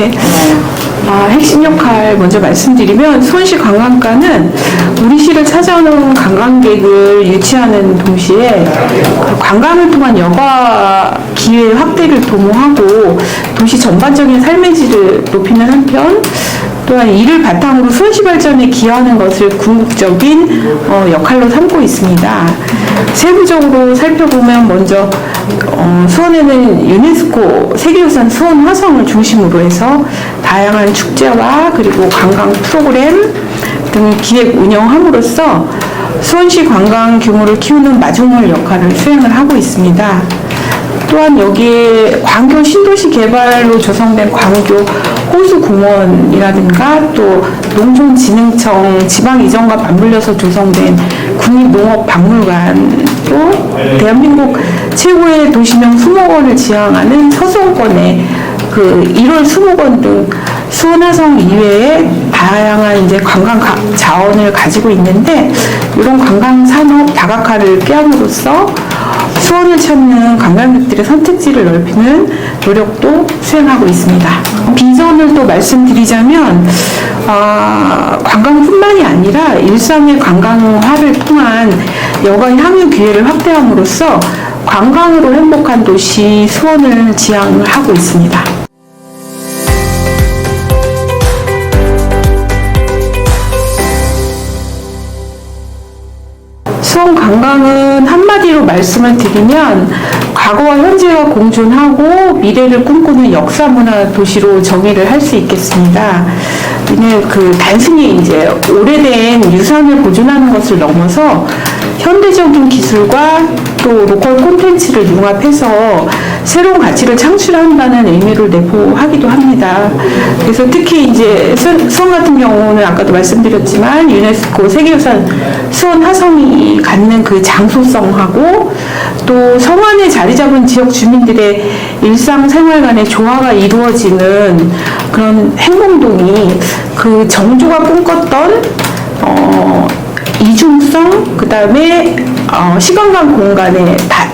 Okay. 핵심 역할 먼저 말씀드리면 수원시 관광과는 우리 시를 찾아오는 관광객을 유치하는 동시에 그 관광을 통한 여가 기회 확대를 도모하고 도시 전반적인 삶의 질을 높이는 한편 또한 이를 바탕으로 수원시 발전에 기여하는 것을 궁극적인 어, 역할로 삼고 있습니다. 세부적으로 살펴보면 먼저 어, 수원에는 유네스코 세계유산 수원 화성을 중심으로 해서 다양한 축제와 그리고 관광 프로그램 등을 기획 운영함으로써 수원시 관광 규모를 키우는 마중물 역할을 수행을 하고 있습니다. 또한 여기에 광교 신도시 개발로 조성된 광교 호수공원이라든가 또 농촌진흥청 지방이전과 맞물려서 조성된 국립농업박물관 또 대한민국 최고의 도시명 수목원을 지향하는 서수원권의 그 1월 수목원 등 수원화성 이외에 다양한 이제 관광 가- 자원을 가지고 있는데 이런 관광 산업 다각화를 꾀함으로써 수원을 찾는 관광객들의 선택지를 넓히는 노력도 수행하고 있습니다. 비전을 또 말씀드리자면 아, 관광뿐만이 아니라 일상의 관광화를 통한 여가 향유 기회를 확대함으로써 관광으로 행복한 도시 수원을 지향하고 있습니다. 말씀을 드리면 과거와 현재와 공존하고 미래를 꿈꾸는 역사 문화 도시로 정의를 할 수 있겠습니다. 그 단순히 이제 오래된 유산을 보존하는 것을 넘어서 현대적인 기술과 또 로컬 콘텐츠를 융합해서 새로운 가치를 창출한다는 의미를 내포하기도 합니다. 그래서 특히 이제 수- 수원 같은 경우는 아까도 말씀드렸지만 유네스코 세계유산 수원 화성이 갖는 그 장소성하고 또 성안에 자리 잡은 지역 주민들의 일상생활 간의 조화가 이루어지는 그런 행동동이 그 정조가 꿈꿨던 어, 이중성, 그 다음에 어, 시간과 공간의 다,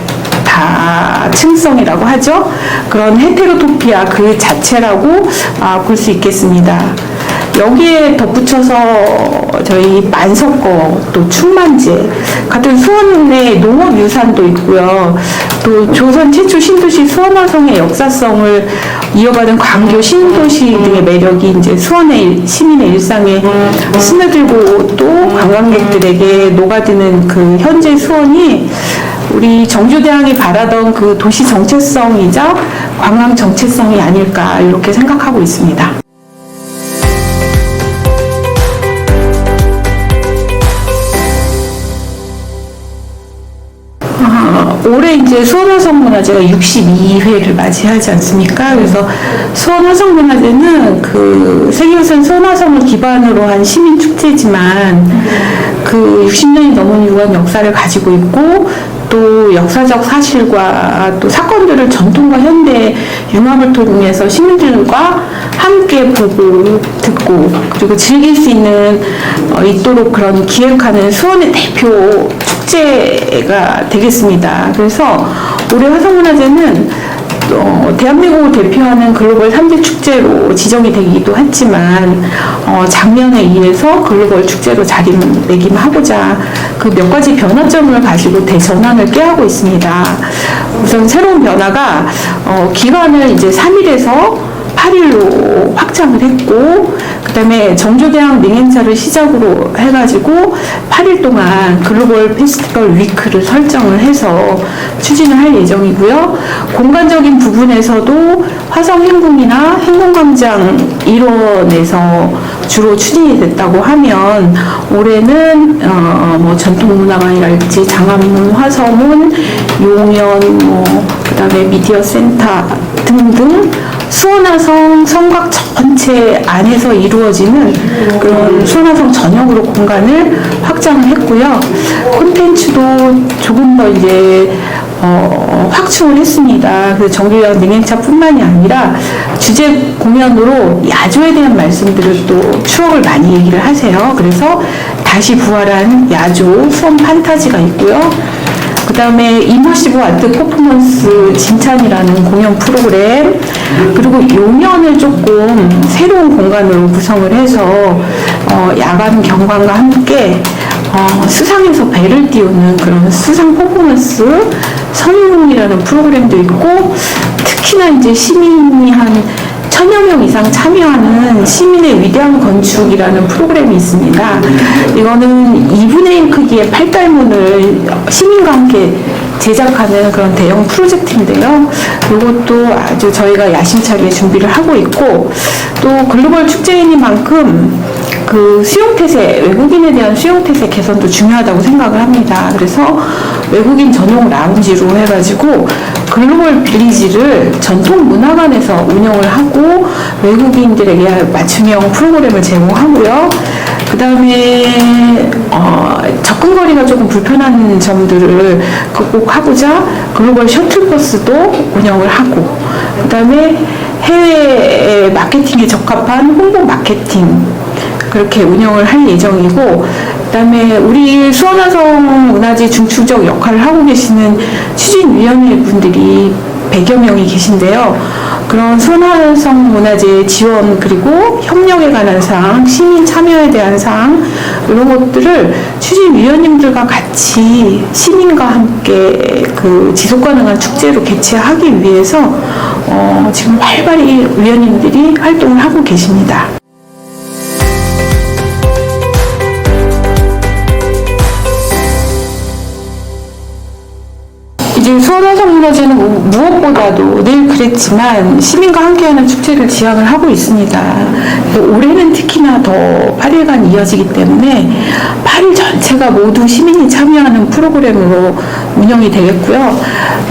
다층성이라고 하죠. 그런 헤테로토피아 그 자체라고 아, 볼 수 있겠습니다. 여기에 덧붙여서 저희 만석거 또 충만제 같은 수원의 농업 유산도 있고요. 또 조선 최초 신도시 수원화성의 역사성을 이어받은 광교 신도시 등의 매력이 이제 수원의 시민의 일상에 스며들고 또 관광객들에게 녹아드는 그 현재 수원이 우리 정주대왕이 바라던 그 도시 정체성이자 관광 정체성이 아닐까 이렇게 생각하고 있습니다. 올해 이제 수원화성문화제가 62회를 맞이하지 않습니까? 그래서 수원화성문화제는 그 세계유산 수원화성을 기반으로 한 시민 축제지만 그 60년이 넘은 유한 역사를 가지고 있고 또 역사적 사실과 또 사건들을 전통과 현대 융합을 통해서 시민들과 함께 보고 듣고 그리고 즐길 수 있는 어, 있도록 그런 기획하는 수원의 대표 축제가 되겠습니다. 그래서 올해 화성문화제는 어, 대한민국을 대표하는 글로벌 3대 축제로 지정이 되기도 했지만 어, 작년에 의해서 글로벌 축제로 자리매김하고자 그 몇 가지 변화점을 가지고 대전환을 꾀하고 있습니다. 우선 새로운 변화가 어, 기간을 이제 3일에서 8일로 확장을 했고 그 다음에 정조대왕 능행사를 시작으로 해가지고 8일 동안 글로벌 페스티벌 위크를 설정을 해서 추진을 할 예정이고요. 공간적인 부분에서도 화성 행궁이나 행궁광장 일원에서 주로 추진이 됐다고 하면 올해는 어, 뭐 전통문화관이랄지 장안문, 화성문, 용연, 뭐 그다음에 미디어 센터 등등 수원화성 성곽 전체 안에서 이루어지는 그런 수원화성 전역으로 공간을 확장을 했고요. 콘텐츠도 조금 더 이제 어, 확충을 했습니다. 그래서 정규영 능행차뿐만이 아니라 주제 공연으로 야조에 대한 말씀들을 또 추억을 많이 얘기를 하세요. 그래서 다시 부활한 야조 수원 판타지가 있고요. 그 다음에 이머시브 아트 퍼포먼스 진찬이라는 공연 프로그램, 그리고 요면을 조금 새로운 공간으로 구성을 해서 어, 야간 경관과 함께 어, 수상에서 배를 띄우는 그런 수상 퍼포먼스 선용이라는 프로그램도 있고 특히나 이제 시민이 한 천여 명 이상 참여하는 시민의 위대한 건축이라는 프로그램이 있습니다. 이거는 2분의 1 크기의 팔달문을 시민과 함께 제작하는 그런 대형 프로젝트인데요. 이것도 아주 저희가 야심차게 준비를 하고 있고 또 글로벌 축제이니만큼 그 수용태세, 외국인에 대한 수용태세 개선도 중요하다고 생각을 합니다. 그래서 외국인 전용 라운지로 해가지고 글로벌 빌리지를 전통 문화관에서 운영을 하고 외국인들에게 맞춤형 프로그램을 제공하고요. 그 다음에 어, 접근거리가 조금 불편한 점들을 극복하고자 글로벌 셔틀버스도 운영을 하고 그 다음에 해외 마케팅에 적합한 홍보 마케팅 그렇게 운영을 할 예정이고 그다음에 우리 수원화성 문화재 중추적 역할을 하고 계시는 추진위원회 분들이 100여 명이 계신데요. 그런 수원화성 문화재 지원 그리고 협력에 관한 사항, 시민 참여에 대한 사항 이런 것들을 추진위원님들과 같이 시민과 함께 그 지속 가능한 축제로 개최하기 위해서 어, 지금 활발히 위원님들이 활동을 하고 계십니다. 수원화성문화제는 무- 무엇보다도 늘 그랬지만 시민과 함께하는 축제를 지향을 하고 있습니다. 올해는 특히나 더 8일간 이어지기 때문에 8일 전체가 모두 시민이 참여하는 프로그램으로 운영이 되겠고요.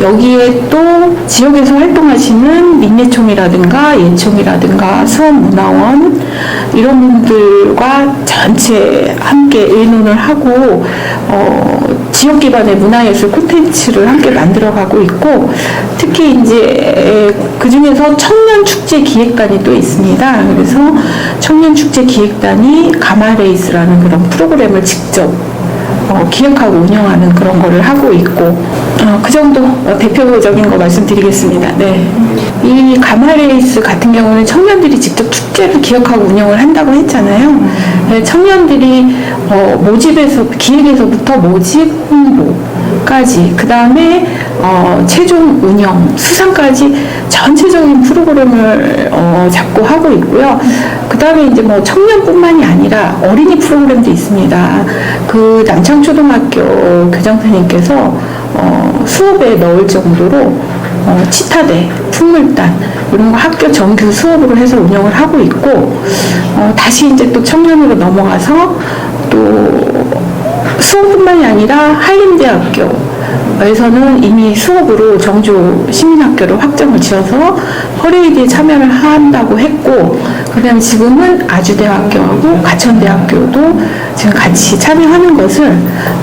여기에 또 지역에서 활동하시는 민예총이라든가 예총이라든가 수원문화원 이런 분들과 전체 함께 의논을 하고 어, 지역 기반의 문화예술 콘텐츠를 함께 만들어가고 있고 특히 이제 그 중에서 청년 축제 기획단이 또 있습니다. 그래서 청년 축제 기획단이 가마레이스라는 그런 프로그램을 직접 어, 기획하고 운영하는 그런 거를 하고 있고 어, 그 정도 어, 대표적인 거 말씀드리겠습니다. 네. 이 가마레이스 같은 경우는 청년들이 직접 축제를 기획하고 운영을 한다고 했잖아요. 네, 청년들이 어, 모집에서 기획에서부터 모집 홍보 까지 그 다음에 어, 최종 운영 수상까지 전체적인 프로그램을 어, 잡고 하고 있고요. 그 다음에 이제 뭐 청년뿐만이 아니라 어린이 프로그램도 있습니다. 그 남창초등학교 교장선생님께서 어, 수업에 넣을 정도로 어, 치타대, 풍물단 이런 거 학교 정규 수업으로 해서 운영을 하고 있고 어, 다시 이제 또 청년으로 넘어가서 또 수원뿐만이 아니라 한림대학교에서는 이미 수업으로 정주 시민학교를 확정을 지어서 퍼레이드에 참여를 한다고 했고 그다음에 지금은 아주대학교하고 가천대학교도 지금 같이 참여하는 것을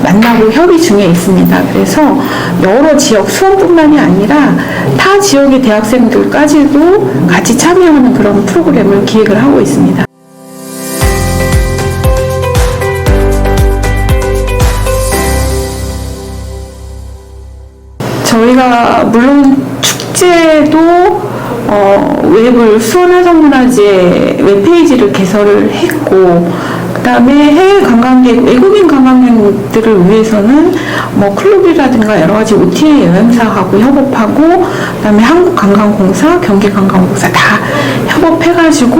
만나고 협의 중에 있습니다. 그래서 여러 지역 수원뿐만이 아니라 타 지역의 대학생들까지도 같이 참여하는 그런 프로그램을 기획을 하고 있습니다. 저희가 물론 축제도 어, 웹을 수원화성문화재 웹페이지를 개설을 했고 그다음에 해외 관광객 외국인 관광객들을 위해서는 뭐 클럽이라든가 여러 가지 OTA 여행사하고 협업하고 그다음에 한국 관광공사, 경기 관광공사 다 협업해가지고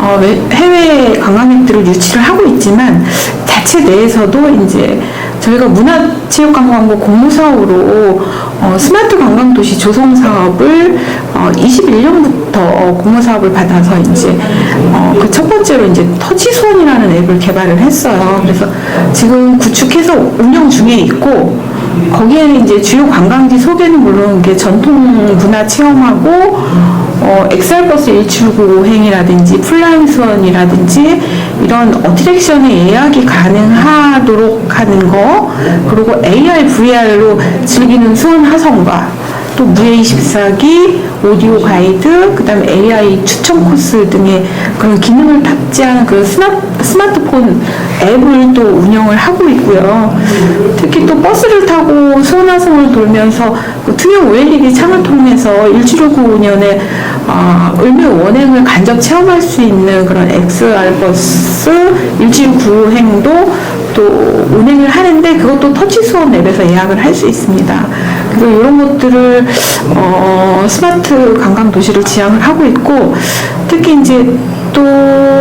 어, 외- 해외 관광객들을 유치를 하고 있지만 자체 내에서도 이제 저희가 문화체육관광부 공모사업으로 어, 스마트 관광도시 조성 사업을 어, 21년부터 공모사업을 받아서 이제 어, 그 첫 번째로 이제 터치수원이라는 앱을 개발을 했어요. 그래서 지금 구축해서 운영 중에 있고 거기에는 이제 주요 관광지 소개는 물론 이게 전통 문화 체험하고 어, 엑셀버스 일출구행이라든지 플라잉 수원이라든지 이런 어트랙션의 예약이 가능하도록 하는 거 그리고 AR, VR로 즐기는 수원 하성과 또 무예24기, 오디오 가이드, 그 다음에 AI 추천 코스 등의 그런 기능을 탑재한 그 스마, 스마 트폰 앱을 또 운영을 하고 있고요. 특히 또 버스를 타고 수원화성을 돌면서 그 투명 OLED 창을 통해서 1795년에 아, 을미 원행을 간접 체험할 수 있는 그런 XR 버스 1795행도 또 운행을 하는데 그것도 터치 수업 앱에서 예약을 할 수 있습니다. 그래서 이런 것들을 어, 스마트 관광 도시를 지향을 하고 있고 특히 이제 또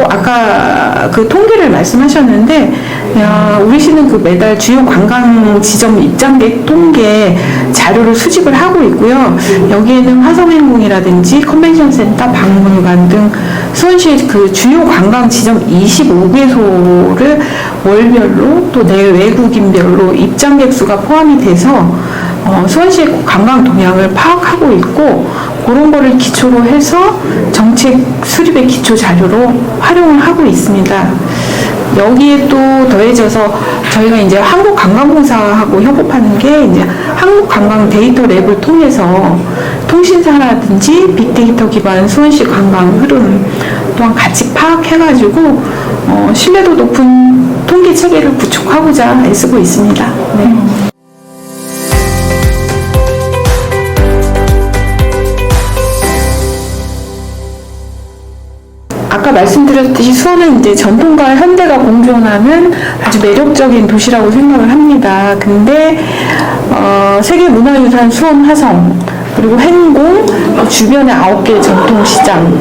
아까 그 통계를 말씀하셨는데 야, 우리 시는 그 매달 주요 관광 지점 입장객 통계 자료를 수집을 하고 있고요. 여기에는 화성행궁이라든지 컨벤션 센터, 박물관 등 수원시의 그 주요 관광 지점 25개소를 월별로 또 내 외국인별로 입장객 수가 포함이 돼서 어, 수원시의 관광 동향을 파악하고 있고 그런 거를 기초로 해서 정책 수립의 기초 자료로 활용을 하고 있습니다. 여기에 또 더해져서 저희가 이제 한국관광공사하고 협업하는 게 이제 한국관광 데이터 랩을 통해서 통신사라든지 빅데이터 기반 수원시 관광 흐름 또한 같이 파악해가지고 어, 신뢰도 높은 통계 체계를 구축하고자 애쓰고 있습니다. 네. 아까 말씀드렸듯이 수원은 이제 전통과 현대가 공존하는 아주 매력적인 도시라고 생각을 합니다. 근데 어, 세계문화유산 수원 화성 그리고 행궁 어, 주변에 아홉 개 전통시장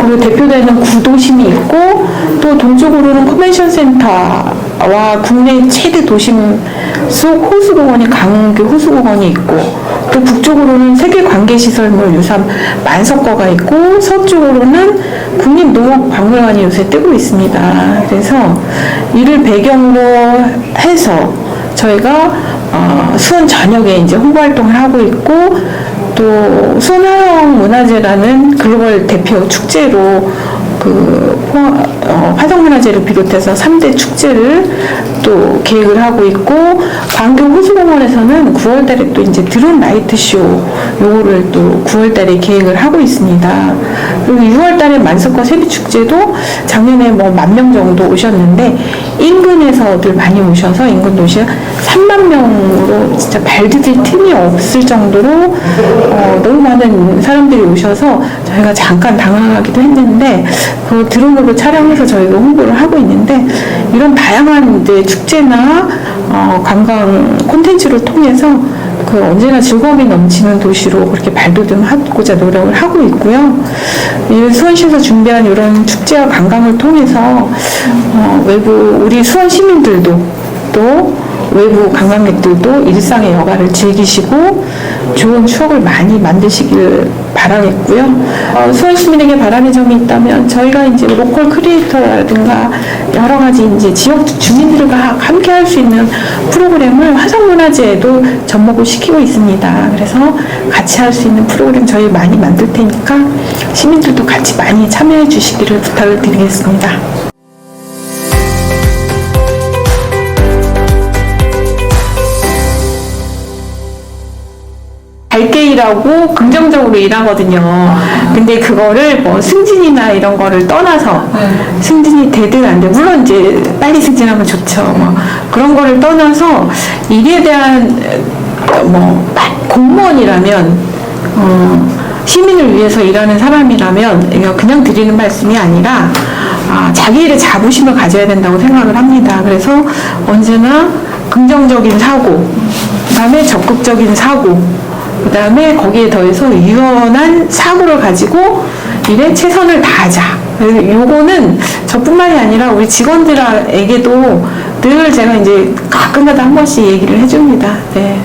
그리고 대표되는 구도심이 있고 또 동쪽으로는 컨벤션 센터와 국내 최대 도심 속 호수공원이 강원교 호수공원이 있고 또 북쪽으로는 세계 관계시설물 유산 만석거가 있고 서쪽으로는 국립농업박물관이 요새 뜨고 있습니다. 그래서 이를 배경으로 해서 저희가 어, 수원 전역에 이제 홍보 활동을 하고 있고 또 수원화영 문화제라는 글로벌 대표 축제로 그 포- 어, 화성문화제를 비롯해서 3대 축제를 또 계획을 하고 있고 광교 호수공원에서는 9월달에 또 이제 드론 라이트 쇼 요거를 또 9월달에 계획을 하고 있습니다. 그리고 6월달에 만석과 세비축제도 작년에 뭐 만 명 정도 오셨는데 인근에서들 많이 오셔서 인근 도시가 3만 명으로 진짜 발 디딜 틈이 없을 정도로 어, 너무 많은 사람들이 오셔서 저희가 잠깐 당황하기도 했는데 그 드론으로 촬영해서 저희가 홍보를 하고 있는데 이런 다양한 이제 축제나 어, 관광 콘텐츠를 통해서 그 언제나 즐거움이 넘치는 도시로 그렇게 발돋움하고자 노력을 하고 있고요. 이 수원시에서 준비한 이런 축제와 관광을 통해서 어, 외부 우리 수원 시민들도 또 외부 관광객들도 일상의 여가를 즐기시고 좋은 추억을 많이 만드시길 바라겠고요. 어, 수원 시민에게 바라는 점이 있다면 저희가 이제 로컬 크리에이터라든가 여러 가지 이제 지역 주민들과 함께 할 수 있는 프로그램을 화성문화제에도 접목을 시키고 있습니다. 그래서 같이 할 수 있는 프로그램 저희 많이 만들 테니까 시민들도 같이 많이 참여해 주시기를 부탁을 드리겠습니다. 밝게 일하고 긍정적으로 일하거든요. 근데 그거를 뭐 승진이나 이런 거를 떠나서 승진이 되든 안 돼. 물론 이제 빨리 승진하면 좋죠. 뭐 그런 거를 떠나서 일에 대한 어, 뭐 공무원이라면 어, 시민을 위해서 일하는 사람이라면 그냥 드리는 말씀이 아니라 아, 자기 일에 자부심을 가져야 된다고 생각을 합니다. 그래서 언제나 긍정적인 사고, 그다음에 적극적인 사고, 그 다음에 거기에 더해서 유연한 사고를 가지고 일에 최선을 다하자. 요거는 저뿐만이 아니라 우리 직원들에게도 늘 제가 이제 가끔가다 한 번씩 얘기를 해줍니다. 네.